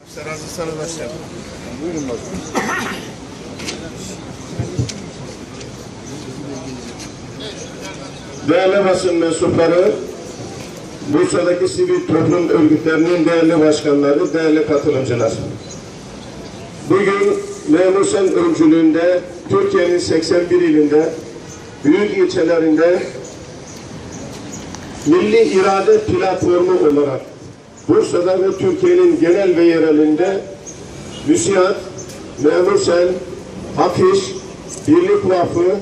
Arkadaşlar hazırsanız başlayalım. Buyurun başkanım. Değerli basın mensupları, Bursa'daki sivil toplum örgütlerinin değerli başkanları, değerli katılımcılar. Bugün Memur Sen öncülüğünde Türkiye'nin 81 ilinde, büyük ilçelerinde Milli İrade Platformu olarak Bursa'da ve Türkiye'nin genel ve yerelinde MÜSİAD, Memur Sen, Birlik Vakfı,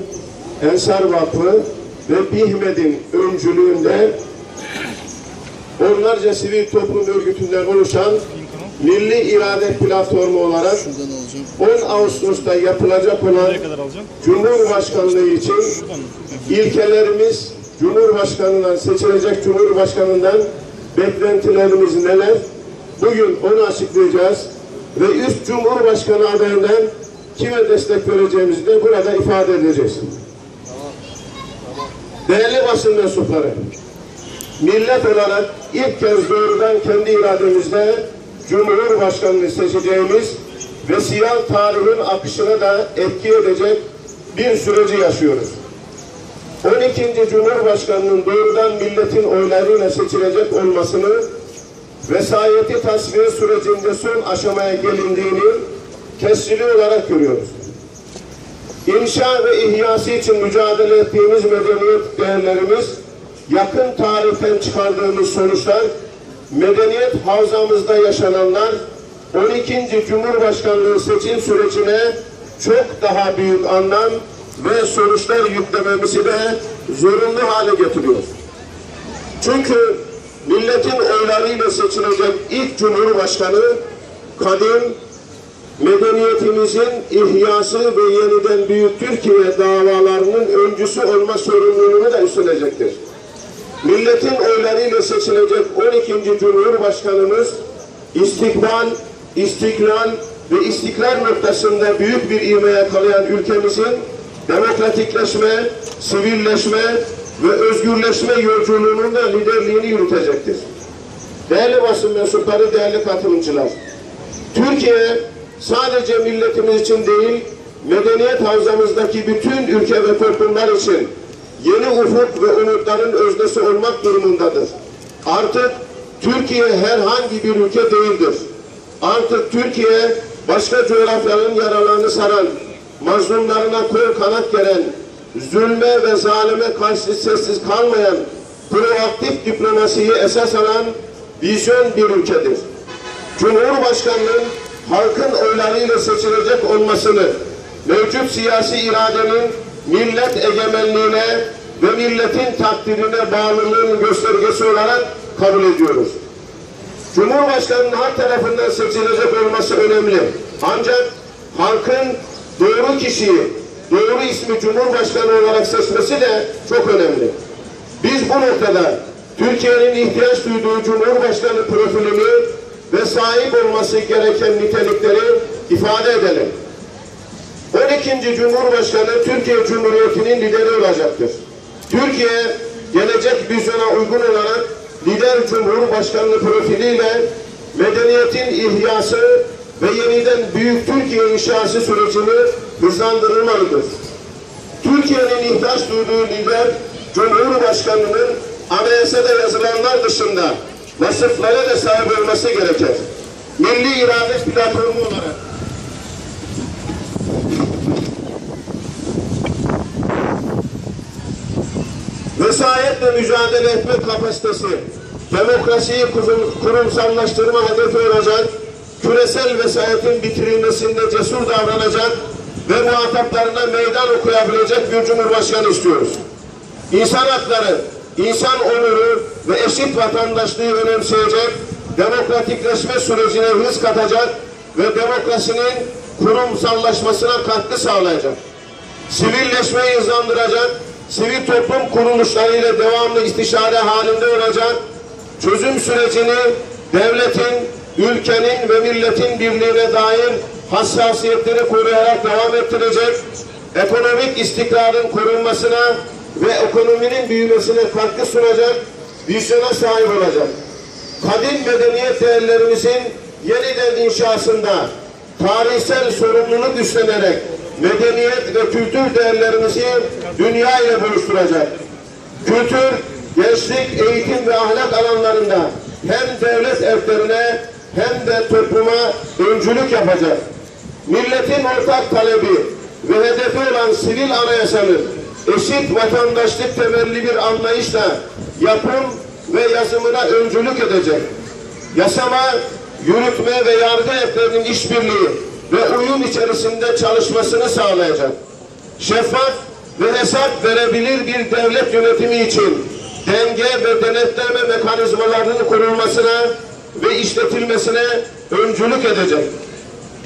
Ensar Vakfı ve BİHMED'in öncülüğünde onlarca sivil toplum örgütünden oluşan Milli İrade Platformu olarak Şuradan alacağım. 10 Ağustos'ta yapılacak olan? Cumhurbaşkanlığı için ilkelerimiz Cumhurbaşkanından seçilecek Cumhurbaşkanından beklentilerimiz neler? Bugün onu açıklayacağız ve üst Cumhurbaşkanı adayından kime destek vereceğimizi de burada ifade edeceğiz. Değerli basın mensupları, millet olarak ilk kez doğrudan kendi irademizle Cumhurbaşkanını seçeceğimiz ve siyah tarihin akışına da etki edecek bir süreci yaşıyoruz. 12. Cumhurbaşkanının doğrudan milletin oylarıyla seçilecek olmasını vesayeti tasfiye sürecinde son aşamaya gelindiğini tescili olarak görüyoruz. İnşa ve ihyası için mücadele ettiğimiz medeniyet değerlerimiz, yakın tarihten çıkardığımız sonuçlar, medeniyet havzamızda yaşananlar, 12. Cumhurbaşkanlığı seçim sürecine çok daha büyük anlam ve sonuçlar yüklememizi de zorunlu hale getiriyor. Çünkü milletin oylarıyla seçilecek ilk Cumhurbaşkanı kadim, medeniyetimizin ihyası ve yeniden büyük Türkiye davalarının öncüsü olma sorumluluğunu da üstlenecektir. Milletin oylarıyla seçilecek 12. Cumhurbaşkanımız istikbal, istiklal ve istiklal noktasında büyük bir ivme yakalayan ülkemizin demokratikleşme, sivilleşme ve özgürleşme yolculuğunun da liderliğini yürütecektir. Değerli basın mensupları, değerli katılımcılar, Türkiye sadece milletimiz için değil, medeniyet havzamızdaki bütün ülke ve toplumlar için yeni ufuk ve umutların öznesi olmak durumundadır. Artık Türkiye herhangi bir ülke değildir. Artık Türkiye başka coğrafyanın yaralarını saran, mazlumlarına kol kanat geren, zulme ve zalime karşı sessiz kalmayan, proaktif diplomasiyi esas alan vizyon bir ülkedir. Cumhurbaşkanının halkın oylarıyla seçilecek olmasını mevcut siyasi iradenin millet egemenliğine ve milletin takdirine bağlılığının göstergesi olarak kabul ediyoruz. Cumhurbaşkanının halk tarafından seçilecek olması önemli. Ancak halkın doğru kişiyi, doğru ismi Cumhurbaşkanı olarak seçmesi de çok önemli. Biz bu noktada Türkiye'nin ihtiyaç duyduğu Cumhurbaşkanı profilini ve sahip olması gereken nitelikleri ifade edelim. 12. Cumhurbaşkanı Türkiye Cumhuriyeti'nin lideri olacaktır. Türkiye gelecek vizyona uygun olarak lider Cumhurbaşkanlığı profiliyle medeniyetin ihyası ve yeniden büyük Türkiye inşası sürecini hızlandırılmalıdır. Türkiye'nin ihtiyaç duyduğu lider Cumhurbaşkanı'nın anayasada yazılanlar dışında vasıflara da sahip olması gerekir. Milli irade platformu olarak vesayetle mücadele etme kapasitesi, demokrasiyi kurum- kurumsallaştırma hedefi olacak, küresel vesayetin bitirilmesinde cesur davranacak ve muhataplarına meydan okuyabilecek bir cumhurbaşkanı istiyoruz. İnsan hakları, insan onuru ve eşit vatandaşlığı önemseyecek, demokratikleşme sürecine hız katacak ve demokrasinin kurumsallaşmasına katkı sağlayacak sivilleşmeyi hızlandıracak, sivil toplum kuruluşlarıyla devamlı istişare halinde olacak, çözüm sürecini devletin, ülkenin ve milletin birliğine dair hassasiyetleri koruyarak devam ettirecek, ekonomik istikrarın korunmasına ve ekonominin büyümesine katkı sunacak, vizyona sahip olacak. Kadim medeniyet değerlerimizin yeniden inşasında tarihsel sorumluluk üstlenerek medeniyet ve kültür değerlerimizi dünya ile buluşturacak. Kültür, gençlik, eğitim ve ahlak alanlarında hem devlet erklerine hem de topluma öncülük yapacak. Milletin ortak talebi ve hedefi olan sivil anayasanın eşit vatandaşlık temelli bir anlayışla yapım ve yazımına öncülük edecek. Yasama, yürütme ve yargı erklerinin işbirliği ve uyum içerisinde çalışmasını sağlayacak. Şeffaf ve hesap verebilir bir devlet yönetimi için denge ve denetleme mekanizmalarının kurulmasına ve işletilmesine öncülük edecek.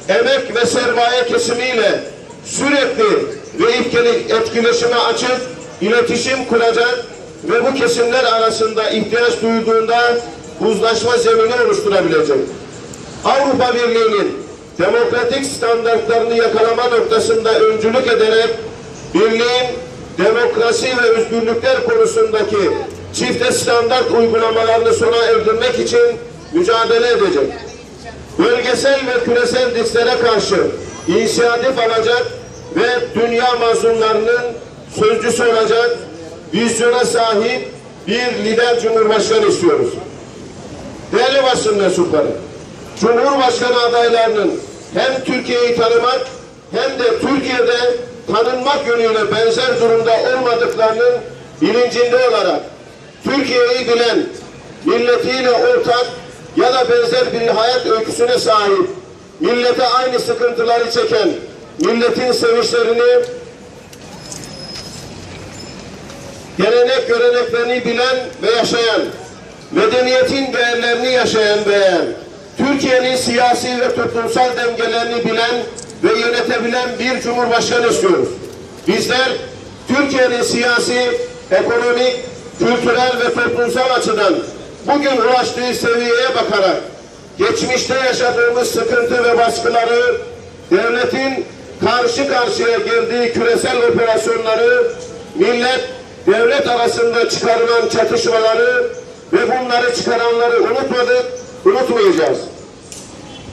Emek ve sermaye kesimiyle sürekli ve etkili- etkileşime açık iletişim kuracak ve bu kesimler arasında ihtiyaç duyduğunda uzlaşma zemini oluşturabilecek. Avrupa Birliği'nin demokratik standartlarını yakalama noktasında öncülük ederek birliğin demokrasi ve özgürlükler konusundaki çifte standart uygulamalarını sona erdirmek için mücadele edecek. Bölgesel ve küresel risklere karşı inisiyatif alacak ve dünya mazlumlarının sözcüsü olacak vizyona sahip bir lider cumhurbaşkanı istiyoruz. Değerli basın mensupları, Cumhurbaşkanı adaylarının hem Türkiye'yi tanımak hem de Türkiye'de tanınmak yönüyle benzer durumda olmadıklarının bilincinde olarak Türkiye'yi bilen, milletiyle ortak ya da benzer bir hayat öyküsüne sahip, millete aynı sıkıntıları çeken, milletin sevinçlerini, gelenek göreneklerini bilen ve yaşayan, medeniyetin değerlerini yaşayan beğen, Türkiye'nin siyasi ve toplumsal dengelerini bilen ve yönetebilen bir cumhurbaşkanı istiyoruz. Bizler Türkiye'nin siyasi, ekonomik, kültürel ve toplumsal açıdan bugün ulaştığı seviyeye bakarak geçmişte yaşadığımız sıkıntı ve baskıları devletin karşı karşıya geldiği küresel operasyonları millet devlet arasında çıkarılan çatışmaları ve bunları çıkaranları unutmadık, unutmayacağız.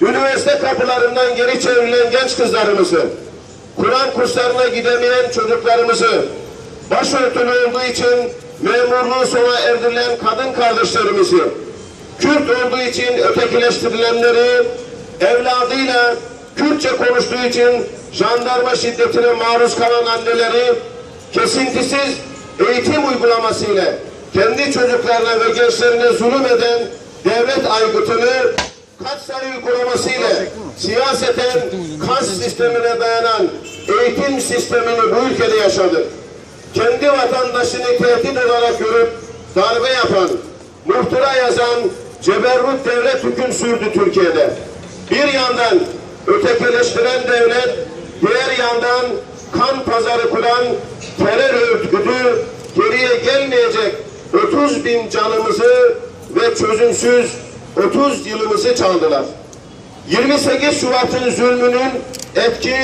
Üniversite kapılarından geri çevrilen genç kızlarımızı, Kur'an kurslarına gidemeyen çocuklarımızı, başörtülü olduğu için memurluğu sona erdirilen kadın kardeşlerimizi, Kürt olduğu için ötekileştirilenleri, evladıyla Kürtçe konuştuğu için jandarma şiddetine maruz kalan anneleri, kesintisiz eğitim uygulaması ile kendi çocuklarına ve gençlerine zulüm eden devlet aygıtını katsayı uygulaması ile siyaseten kas sistemine dayanan eğitim sistemini bu ülkede yaşadı. Kendi vatandaşını tehdit olarak görüp darbe yapan, muhtıra yazan ceberrut devlet hüküm sürdü Türkiye'de. Bir yandan ötekileştiren devlet, diğer yandan kan pazarı kuran terör örgütü geriye gelmeyecek 30 bin canımızı ve çözümsüz 30 yılımızı çaldılar. 28 Şubat'ın zulmünün etki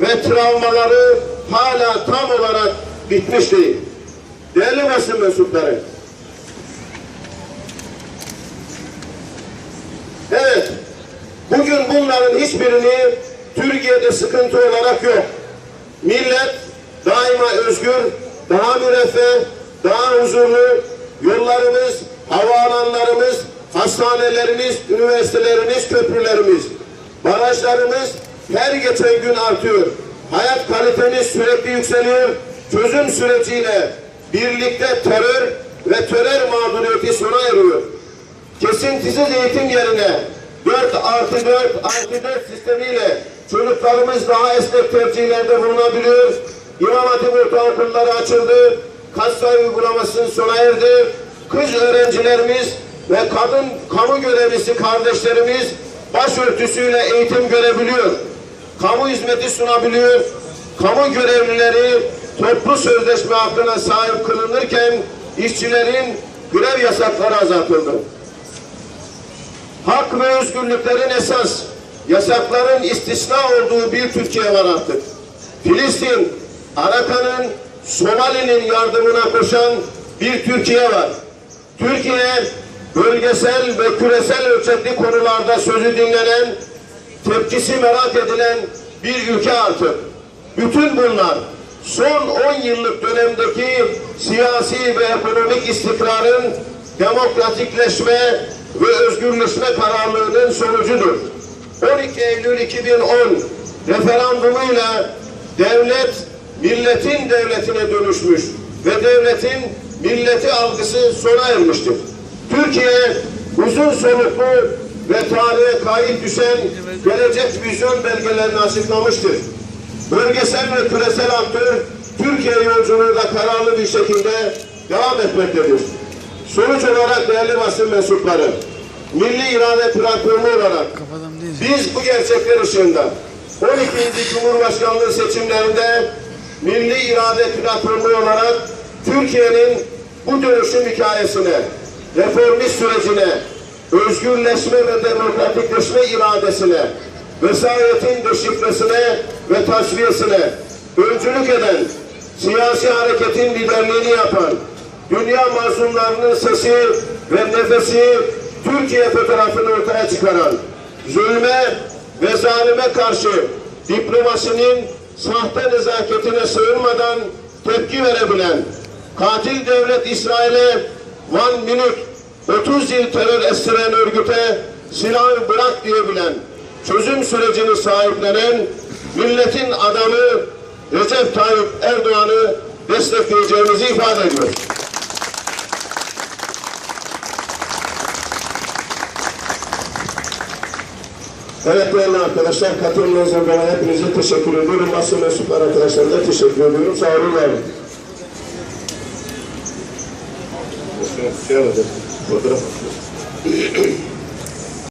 ve travmaları hala tam olarak bitmiş değil. Değerli basın mensupları, Evet, bugün bunların hiçbirini Türkiye'de sıkıntı olarak yok. Millet daima özgür, daha müreffeh, daha huzurlu, yollarımız, havaalanlarımız, hastanelerimiz, üniversitelerimiz, köprülerimiz, barajlarımız her geçen gün artıyor. Hayat kalitemiz sürekli yükseliyor. Çözüm süreciyle birlikte terör ve terör mağduriyeti sona eriyor kesintisiz eğitim yerine 4 artı 4 artı 4 sistemiyle çocuklarımız daha esnek tercihlerde bulunabiliyor. İmam Hatip ortaokulları açıldı. Katsayı uygulamasının sona erdi. Kız öğrencilerimiz ve kadın kamu görevlisi kardeşlerimiz başörtüsüyle eğitim görebiliyor. Kamu hizmeti sunabiliyor. Kamu görevlileri toplu sözleşme hakkına sahip kılınırken işçilerin grev yasakları azaltıldı hak ve özgürlüklerin esas, yasakların istisna olduğu bir Türkiye var artık. Filistin, Arakan'ın, Somali'nin yardımına koşan bir Türkiye var. Türkiye bölgesel ve küresel ölçekli konularda sözü dinlenen, tepkisi merak edilen bir ülke artık. Bütün bunlar son 10 yıllık dönemdeki siyasi ve ekonomik istikrarın demokratikleşme ve özgürleşme kararlılığının sonucudur. 12 Eylül 2010 referandumuyla devlet milletin devletine dönüşmüş ve devletin milleti algısı sona ermiştir. Türkiye uzun soluklu ve tarihe kayıt düşen gelecek vizyon belgelerini açıklamıştır. Bölgesel ve küresel aktör Türkiye yolculuğu da kararlı bir şekilde devam etmektedir. Sonuç olarak değerli basın mensupları, milli irade platformu olarak biz bu gerçekler ışığında 12. Cumhurbaşkanlığı seçimlerinde milli irade platformu olarak Türkiye'nin bu dönüşüm hikayesine, reformist sürecine, özgürleşme ve demokratikleşme iradesine, vesayetin deşifresine ve tasfiyesine öncülük eden, siyasi hareketin liderliğini yapan, dünya mazlumlarının sesi ve nefesi Türkiye fotoğrafını ortaya çıkaran, zulme ve zalime karşı diplomasinin sahte nezaketine sığınmadan tepki verebilen, katil devlet İsrail'e one minute 30 yıl terör estiren örgüte silahı bırak diyebilen, çözüm sürecini sahiplenen milletin adamı Recep Tayyip Erdoğan'ı destekleyeceğimizi ifade ediyoruz. Evet değerli arkadaşlar, katılımlarınızdan dolayı hepinize teşekkür ediyorum. Basın mensupları arkadaşlarına da teşekkür ediyorum. Sağ olun, var olun. Fotoğraf.